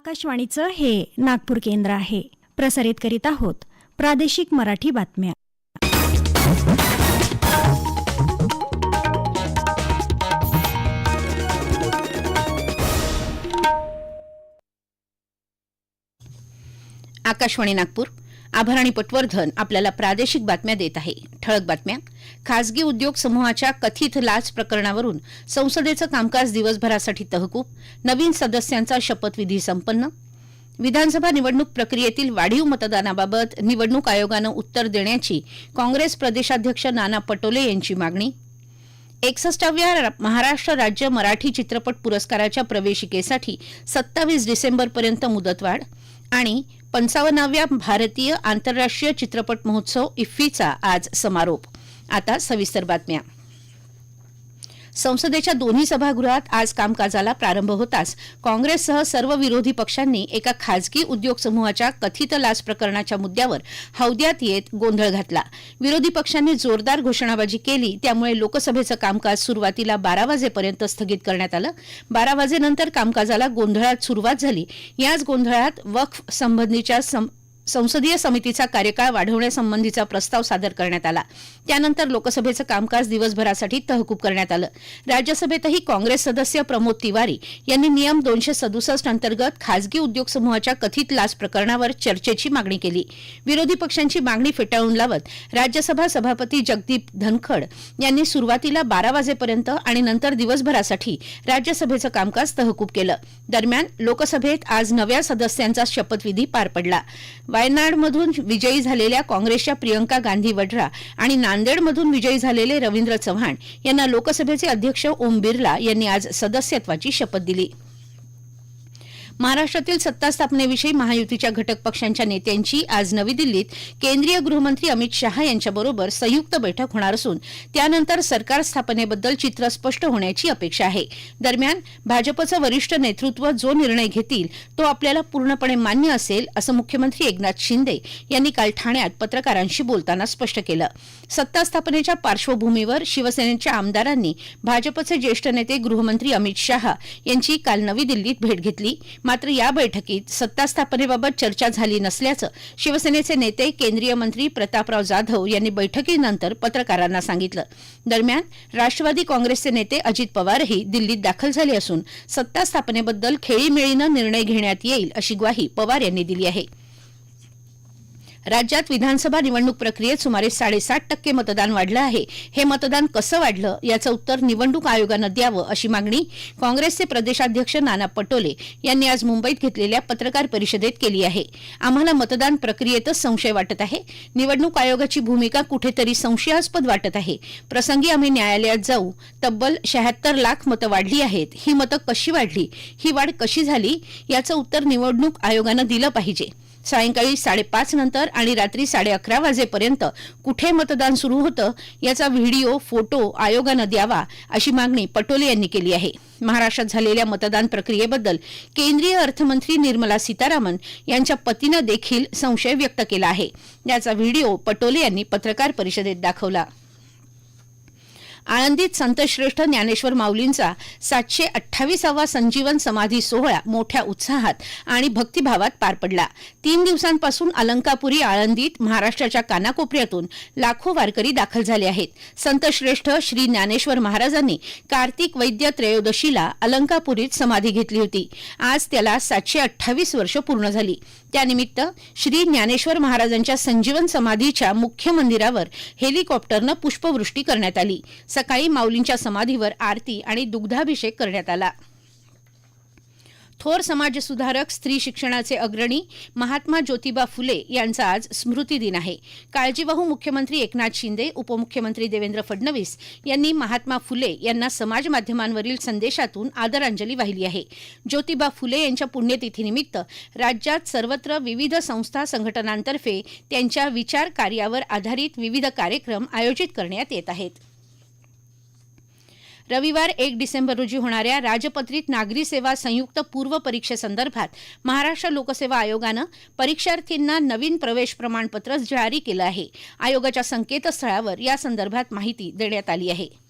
आकाशवाणीचं हे नागपूर केंद्र आहे. प्रसारित करीत आहोत प्रादेशिक मराठी बातम्या. आकाशवाणी नागपूर आभाराणी पटवर्धन आपल्याला प्रादेशिक बातम्या देत आहे. ठळक बातम्या. खासगी उद्योग समूहाच्या कथित लाच प्रकरणावरून संसदेचं कामकाज दिवसभरासाठी तहकूब नवीन सदस्यांचा शपथविधी संपन्न विधानसभा निवडणूक प्रक्रियेतील वाढीव मतदानाबाबत निवडणूक आयोगानं उत्तर देण्याची काँग्रेस प्रदेशाध्यक्ष नाना पटोले यांची मागणी एकसष्टाव्या महाराष्ट्र राज्य मराठी चित्रपट पुरस्काराच्या प्रवेशिकेसाठी सत्तावीस डिसेंबरपर्यंत मुदतवाढ आणि पंचावन्नाव्या भारतीय आंतरराष्ट्रीय चित्रपट महोत्सव इफ्फीचा आज समारोप. आता सविस्तर बातम्या. संसदेच्या दोन्ही सभागृहात आज कामकाजाला प्रारंभ होताच. काँग्रेससह सर्व विरोधी पक्षांनी एका खाजगी उद्योग समूहाच्या कथित लाच प्रकरणाच्या मुद्द्यावर हौद्यात येत गोंधळ घातला. विरोधी पक्षांनी जोरदार घोषणाबाजी केली त्यामुळे लोकसभेचं कामकाज सुरुवातीला बारा वाजेपर्यंत स्थगित करण्यात आलं. बारा वाजेनंतर कामकाजाला गोंधळात सुरुवात झाली. याच गोंधळात वक्फ संबंधीच्या सं- संसदीय समितीचा कार्यकाळ वाढवण्यासंबंधीचा प्रस्ताव सादर करण्यात आला. त्यानंतर लोकसभेचं कामकाज दिवसभरासाठी तहकूब करण्यात आलं. राज्यसभेतही काँग्रेस सदस्य प्रमोद तिवारी यांनी नियम दोनशे सदुसष्ट अंतर्गत खासगी उद्योग समूहाच्या कथित लाच प्रकरणावर चर्चेची मागणी केली. विरोधी पक्षांची मागणी फेटाळून लावत राज्यसभा सभापती जगदीप धनखड यांनी सुरुवातीला बारा वाजेपर्यंत आणि नंतर दिवसभरासाठी राज्यसभेचं कामकाज तहकूब केलं. दरम्यान लोकसभेत आज नव्या सदस्यांचा शपथविधी पार पडला. वायनाडमधून विजयी झालेल्या काँग्रेसच्या प्रियंका गांधी वड्रा आणि नांदेडमधून विजयी झालेले रवींद्र चव्हाण यांना लोकसभेचे अध्यक्ष ओम बिर्ला यांनी आज सदस्यत्वाची शपथ दिली. महाराष्ट्रातील सत्ता स्थापनेविषयी महायुतीच्या घटक पक्षांच्या नेत्यांची आज नवी दिल्लीत केंद्रीय गृहमंत्री अमित शहा यांच्याबरोबर संयुक्त बैठक होणार असून त्यानंतर सरकार स्थापनेबद्दल चित्र स्पष्ट होण्याची अपेक्षा आहे. दरम्यान भाजपचं वरिष्ठ नेतृत्व जो निर्णय घेतील तो आपल्याला पूर्णपणे मान्य असेल असं मुख्यमंत्री एकनाथ शिंदे यांनी काल ठाण्यात पत्रकारांशी बोलताना स्पष्ट केलं. सत्ता स्थापनेच्या पार्श्वभूमीवर शिवसेनेच्या आमदारांनी भाजपचे ज्येष्ठ नेते गृहमंत्री अमित शहा यांची काल नवी दिल्लीत भेट घेतली. मात्र या बैठकीत सत्ता स्थापनेबाबत चर्चा झाली नसल्याचं शिवसेनेचे नेते केंद्रीय मंत्री प्रतापराव जाधव यांनी बैठकीनंतर पत्रकारांना सांगितलं. दरम्यान राष्ट्रवादी काँग्रेसचे नेते अजित पवारही दिल्लीत दाखल झाले असून सत्ता स्थापनेबद्दल खेळीमेळीनं निर्णय घेण्यात येईल अशी ग्वाही पवार यांनी दिली आहे. राज्यात विधानसभा निवडणूक प्रक्रियेत सुमारे साडेसात टक्के मतदान वाढलं आहे. हे मतदान कसं वाढलं याचं उत्तर निवडणूक आयोगानं द्यावं अशी मागणी काँग्रेसचे प्रदेशाध्यक्ष नाना पटोले यांनी आज मुंबईत घेतलेल्या पत्रकार परिषदेत केली आहे. आम्हाला मतदान प्रक्रियेतच संशय वाटत आहे. निवडणूक आयोगाची भूमिका कुठेतरी संशयास्पद वाटत आहे. प्रसंगी आम्ही न्यायालयात जाऊ तब्बल शहात्तर लाख मतं वाढली आहेत. ही मतं कशी वाढली ही वाढ कशी झाली याचं उत्तर निवडणूक आयोगानं दिलं पाहिजे. सायंकाळी साडेपाच नंतर आणि रात्री साडे अकरा वाजेपर्यंत कुठे मतदान सुरू होतं याचा व्हिडिओ फोटो आयोगानं द्यावा अशी मागणी पटोले यांनी केली आहे. महाराष्ट्रात झालेल्या मतदान प्रक्रियेबद्दल केंद्रीय अर्थमंत्री निर्मला सीतारामन यांच्या पतीनं देखील संशय व्यक्त केला आहे. याचा व्हिडिओ पटोले यांनी पत्रकार परिषदेत दाखवला. आळंदीत संतश्रेष्ठ ज्ञानेश्वर माऊलींचा सातशे अठ्ठावीसावा संजीवन समाधी सोहळा मोठ्या उत्साहात आणि भक्तिभावात पार पडला. तीन दिवसांपासून अलंकापुरी आळंदीत महाराष्ट्राच्या कानाकोपऱ्यातून लाखो वारकरी दाखल झाले आहेत. संतश्रेष्ठ श्री ज्ञानेश्वर महाराजांनी कार्तिक वैद्य त्रयोदशीला अलंकापुरीत समाधी घेतली होती. आज त्याला सातशे अठ्ठावीस वर्ष पूर्ण झाली. त्यानिमित्त श्री ज्ञानेश्वर महाराजांच्या संजीवन समाधीच्या मुख्य मंदिरावर हेलिकॉप्टरनं पुष्पवृष्टी करण्यात आली. सकाळी माऊलींच्या समाधीवर आरती आणि दुग्धाभिषेक करण्यात आला. थोर समाजसुधारक स्त्री शिक्षणाचे अग्रणी महात्मा ज्योतिबा फुले यांचा आज स्मृती दिन आहे. काळजीवाहू मुख्यमंत्री एकनाथ शिंदे उपमुख्यमंत्री देवेंद्र फडणवीस यांनी महात्मा फुले यांना समाज माध्यमांवरील संदेशातून आदरांजली वाहिली आहे. ज्योतिबा फुले यांच्या पुण्यतिथीनिमित्त राज्यात सर्वत्र विविध संस्था संघटनांतर्फे त्यांच्या विचार कार्यावर आधारित विविध कार्यक्रम आयोजित करण्यात येत आहेत. रविवार एक डिसेंबर रोजी होणाऱ्या राजपत्रित नागरी सेवा संयुक्त पूर्व परीक्षेसंदर्भात महाराष्ट्र लोकसेवा आयोगानं परीक्षार्थींना नवीन प्रवेश प्रमाणपत्र जारी केलं आहे. आयोगाच्या संकेतस्थळावर या संदर्भात माहिती देण्यात आली आहे.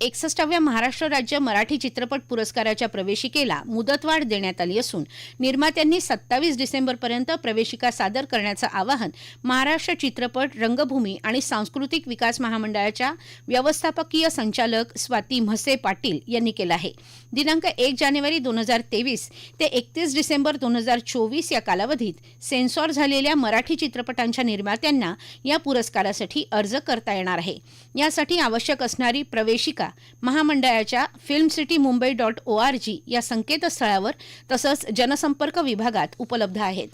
एकसष्टाव्या महाराष्ट्र राज्य मराठी चित्रपट पुरस्काराच्या प्रवेशिकेला मुदतवाढ देण्यात आली असून निर्मात्यांनी सत्तावीस डिसेंबरपर्यंत प्रवेशिका सादर करण्याचं आवाहन महाराष्ट्र चित्रपट रंगभूमी आणि सांस्कृतिक विकास महामंडळाच्या व्यवस्थापकीय संचालक स्वाती म्हसे पाटील यांनी केलं आहे. दिनांक एक जानेवारी दोन हजार तेवीस ते एकतीस डिसेंबर दोन हजार चोवीस या कालावधीत सेन्सॉर झालेल्या मराठी चित्रपटांच्या निर्मात्यांना या पुरस्कारासाठी अर्ज करता येणार आहे. यासाठी आवश्यक असणारी प्रवेशिका महामंडळाच्या Film City Mumbai dot O R G या संकेतस्थळावर तसंच जनसंपर्क विभागात उपलब्ध आहेत.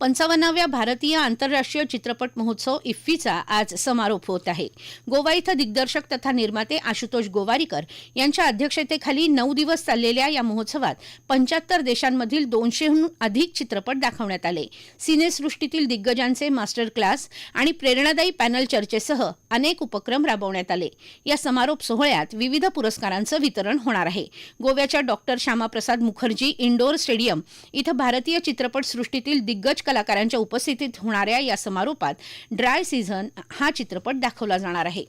पंचावन्नाव्या भारतीय आंतरराष्ट्रीय चित्रपट महोत्सव इफ्फीचा आज समारोप होत आहे. गोवा इथं दिग्दर्शक तथा निर्माते आशुतोष गोवारीकर यांच्या अध्यक्षतेखाली नऊ दिवस चाललेल्या या महोत्सवात पंच्याहत्तर देशांमधील दोनशेहून अधिक चित्रपट दाखवण्यात आले. सिनेसृष्टीतील दिग्गजांचे मास्टर क्लास आणि प्रेरणादायी पॅनल चर्चेसह अनेक उपक्रम राबवण्यात आले. या समारोप सोहळ्यात विविध पुरस्कारांचं वितरण होणार आहे. गोव्याच्या doctor Shyamaprasad Mukherjee indoor stadium इथं भारतीय चित्रपट सृष्टीतील दिग्गज कलाकारांच्या उपस्थितीत होणाऱ्या या समारोपात ड्राय सीझन हा चित्रपट दाखवला जाणार आहे.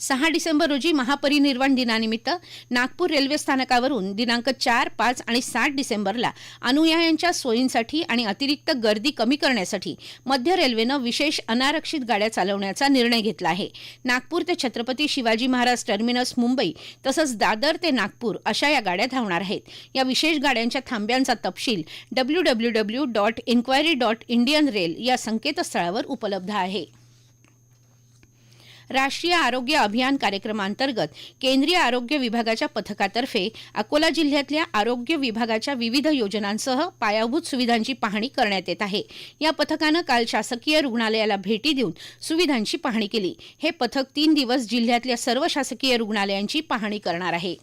सहा डिसेंबर रोजी महापरिनिर्वाण दिनानिमित्त नागपूर रेल्वे स्थानकावरून दिनांक चार पाच आणि सात डिसेंबरला अनुयायांच्या सोयींसाठी आणि अतिरिक्त गर्दी कमी करण्यासाठी मध्य रेल्वेनं विशेष अनारक्षित गाड्या चालवण्याचा निर्णय घेतला आहे. नागपूर ते छत्रपती शिवाजी महाराज टर्मिनस मुंबई तसंच दादर ते नागपूर अशा या गाड्या धावणार आहेत. या विशेष गाड्यांच्या थांब्यांचा तपशील W W W dot enquiry dot Indian rail या संकेतस्थळावर उपलब्ध आहे. राष्ट्रीय आरोग्य अभियान कार्यक्रमांतर्गत केंद्रीय आरोग्य विभागाच्या पथकातर्फे अकोला जिल्ह्यातल्या आरोग्य विभागाच्या विविध योजनांसह पायाभूत सुविधांची पाहणी करण्यात येत आहे. या पथकानं काल शासकीय रुग्णालयाला भेटी देऊन सुविधांची पाहणी केली. हे पथक तीन दिवस जिल्ह्यातल्या सर्व शासकीय रुग्णालयांची पाहणी करणार आहे.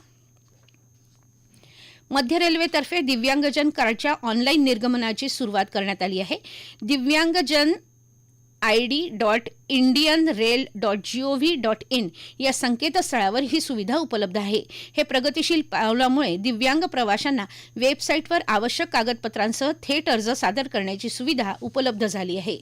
मध्य रेल्वेतर्फे दिव्यांगजन कार्डच्या ऑनलाईन निर्गमनाची सुरुवात करण्यात आली आहे. दिव्यांगजन I D dot Indian rail dot G O V dot in या संकेतस्थळावर ही सुविधा उपलब्ध आहे. हे प्रगतिशील पावलामुळे दिव्यांग प्रवाशांना वेबसाईटवर आवश्यक कागदपत्रांसह थेट अर्ज सादर करण्याची सुविधा उपलब्ध झाली आहे.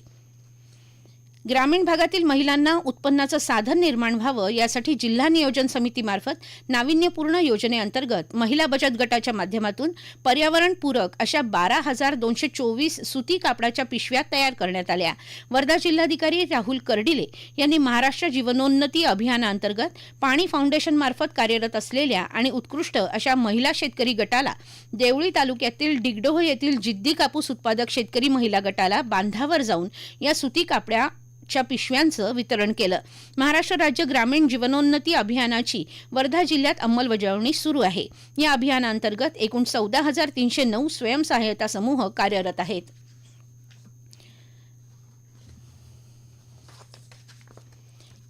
ग्रामीण भागातील महिलांना उत्पन्नाचं साधन निर्माण व्हावं यासाठी जिल्हा नियोजन समितीमार्फत नाविन्यपूर्ण योजनेअंतर्गत महिला बचत गटाच्या माध्यमातून पर्यावरणपूरक अशा बारा हजार दोनशे चोवीस सुती कापडाच्या पिशव्या तयार करण्यात आल्या. वर्धा जिल्हाधिकारी राहुल कर्डिले यांनी महाराष्ट्र जीवनोन्नती अभियानाअंतर्गत पाणी फाउंडेशनमार्फत कार्यरत असलेल्या आणि उत्कृष्ट अशा महिला शेतकरी गटाला देवळी तालुक्यातील डिगडोह येथील जिद्दी कापूस उत्पादक शेतकरी महिला गटाला बांधावर जाऊन या सुती कापड्या च्या पिशव्यांचं वितरण केलं. महाराष्ट्र राज्य ग्रामीण जीवनोन्नती अभियानाची वर्धा जिल्ह्यात अंमलबजावणी सुरू आहे. या अभियानांतर्गत एकूण चौदा हजार तीनशे नऊ स्वयंसहाय्यता समूह कार्यरत आहेत.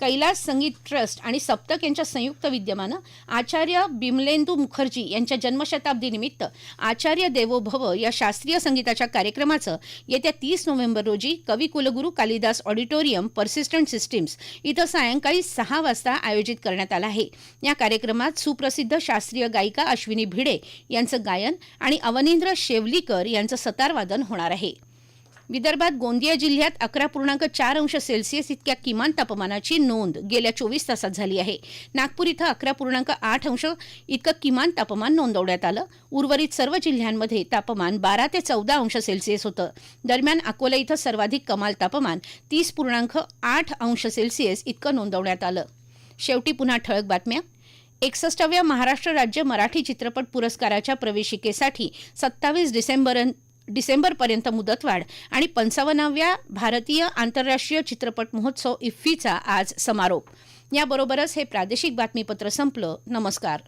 कैलास संगीत ट्रस्ट आणि सप्तक यांच्या संयुक्त विद्यमानं आचार्य बिमलेंदू मुखर्जी यांच्या जन्मशताब्दीनिमित्त आचार्य देवो भव या शास्त्रीय संगीताच्या कार्यक्रमाचं येत्या तीस नोव्हेंबर रोजी Kavikulguru Kalidas auditorium Persistent Systems इथं सायंकाळी सहा वाजता आयोजित करण्यात आलं आहे. या कार्यक्रमात सुप्रसिद्ध शास्त्रीय गायिका अश्विनी भिडे यांचं गायन आणि अवनींद्र शेवलीकर यांचं सतारवादन होणार आहे. विदर्भात गोंदिया जिल्ह्यात अकरा पूर्णांक चार अंश सेल्सिअस इतक्या किमान तापमानाची नोंद गेल्या चोवीस तासात झाली आहे. नागपूर इथं अकरा पूर्णांक आठ अंश इतकं किमान तापमान नोंदवण्यात आलं. उर्वरित सर्व जिल्ह्यांमध्ये तापमान बारा ते चौदा अंश सेल्सिअस होतं. दरम्यान अकोला इथं सर्वाधिक कमाल तापमान तीस पूर्णांक आठ अंश सेल्सिअस इतकं नोंदवण्यात आलं. शेवटी पुन्हा ठळक बातम्या. एकसष्टाव्या महाराष्ट्र राज्य मराठी चित्रपट पुरस्काराच्या प्रवेशिकेसाठी सत्तावीस डिसेंबर डिसेंबरपर्यंत मुदतवाढ. आणि पंचावन्नाव्या भारतीय आंतरराष्ट्रीय चित्रपट महोत्सव इफ्फीचा आज समारोप. याबरोबरच हे प्रादेशिक बातमीपत्र संपलं. नमस्कार.